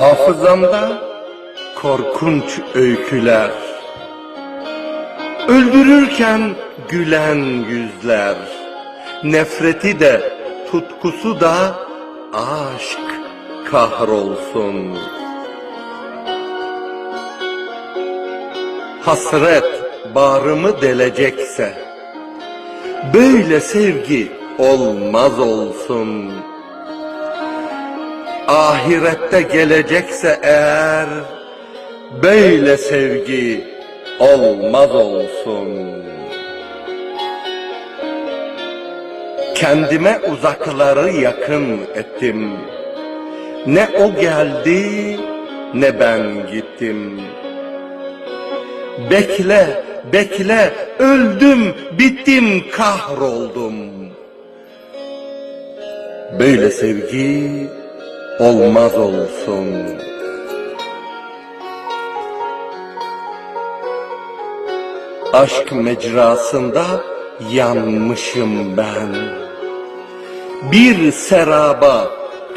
Hafızamda korkunç öyküler. Öldürürken gülen yüzler. Nefreti de tutkusu da aşk kahrolsun. Hasret bağrımı delecekse Böyle sevgi olmaz olsun ahirette gelecekse eğer böyle sevgi olmaz olsun. Kendime uzakları yakın ettim. Ne o geldi ne ben gittim. Bekle, bekle, öldüm, bittim, kahroldum. Böyle sevgi olmaz olsun. Aşk mecrasında yanmışım ben. Bir seraba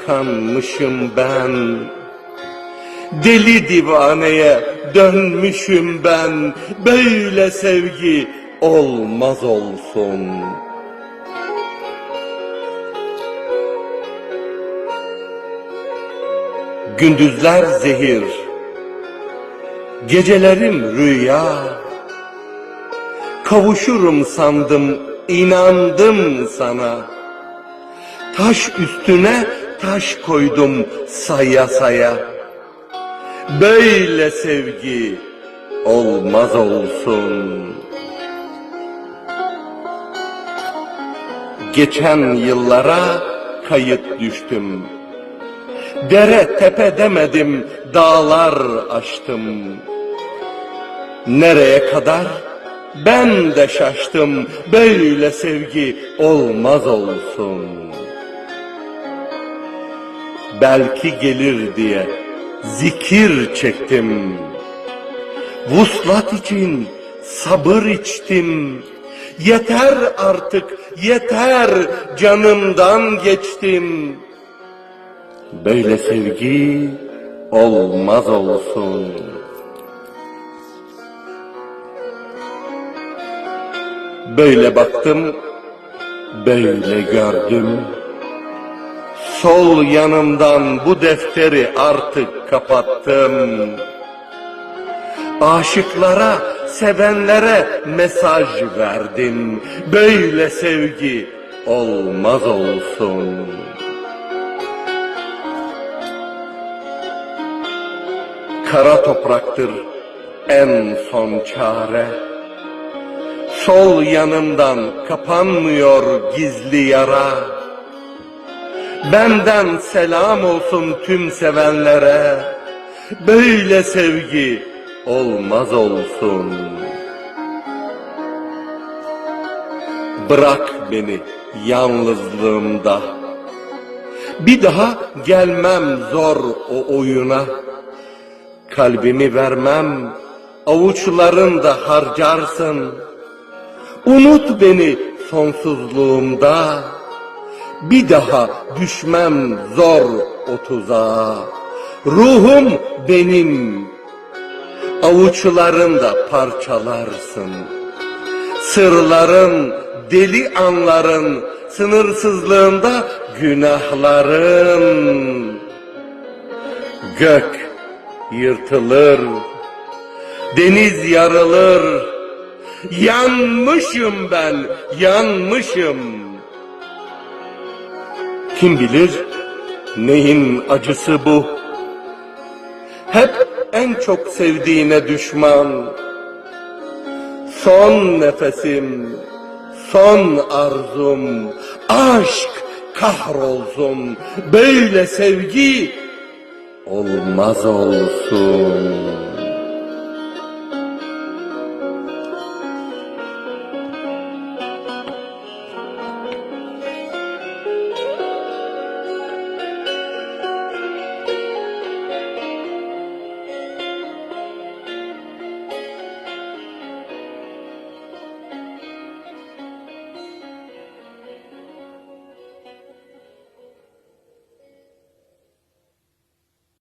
kanmışım ben. Deli divaneye dönmüşüm ben. Böyle sevgi olmaz olsun. Gündüzler zehir, gecelerim rüya. Kavuşurum sandım, inandım sana. Taş üstüne taş koydum saya saya. Böyle sevgi olmaz olsun. Geçen yıllara kayıt düştüm. Dere tepe demedim, dağlar aştım. Nereye kadar? Ben de şaştım, böyle sevgi olmaz olsun. Belki gelir diye zikir çektim. Vuslat için sabır içtim. Yeter artık, yeter canımdan geçtim. Böyle sevgi olmaz olsun. Böyle baktım, böyle gördüm. Sol yanımdan bu defteri artık kapattım. Aşıklara, sevenlere mesaj verdim. Böyle sevgi olmaz olsun. Kara topraktır en son çare. Sol yanımdan kapanmıyor gizli yara. Benden selam olsun tüm sevenlere. Böyle sevgi olmaz olsun. Bırak beni yalnızlığımda. Bir daha gelmem zor o oyuna. Kalbimi vermem, avuçlarında harcarsın. Unut beni sonsuzluğumda. Bir daha düşmem zor o tuzağa. Ruhum benim, avuçlarında parçalarsın. Sırların, deli anların, sınırsızlığında günahların. Gök yırtılır, deniz yarılır. Yanmışım ben, yanmışım. Kim bilir neyin acısı bu? Hep en çok sevdiğine düşman. Son nefesim, son arzum, aşk kahrolsun. Böyle sevgi olmaz olsun.